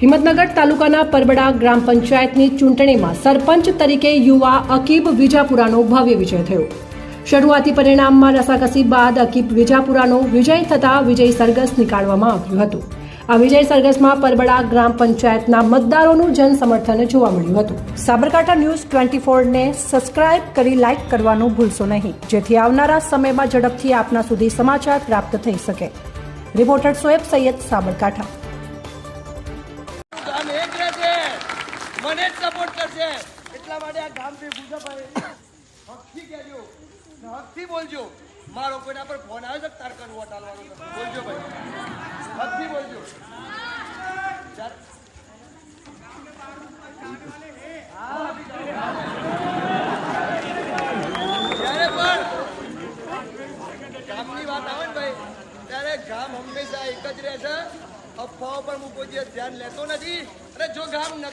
હિંમતનગર તાલુકાના પરબડા ગ્રામ પંચાયતની ચૂંટણીમાં સરપંચ તરીકે યુવા અકીબ વિજાપુરાનો ભવ્ય વિજય થયો. શરૂઆતી પરિણામમાં રસાકસી બાદ અકીબ વિજાપુરાનો વિજય થતા વિજય સરઘસ નીકાળવામાં આવ્યું હતું. આ વિજય સરઘસમાં પરબડા ગ્રામ પંચાયતના મતદારોનું જન સમર્થન જોવા મળ્યું હતું. સાબરકાંઠા ન્યૂઝ ટ્વેન્ટી ફોરને સબસ્ક્રાઇબ કરી લાઇક કરવાનું ભૂલશો નહીં. જેથી આવનારા સમયમાં ઝડપથી આપના સુધી સમાચાર પ્રાપ્ત થઈ શકે. રિપોર્ટર સોએબ સૈયદ સાબરકાંઠા. મને જ સપોર્ટ કરશે. એટલા માટે આ ગામથી પૂજાભાઈ હકથી કહેજો હકથી બોલજો. મારો કોઈના પર ફોન આવે છે તાર કરવું અટાલવાનું બોલજો ભાઈ. હકથી બોલજો. જ્યારે વાત આવે ને ભાઈ, ત્યારે ગામ હંમેશા એક જ રહે છે. અફવાઓ પર હું કોઈ દિવસ ધ્યાન લેતો નથી. અને જો ગામ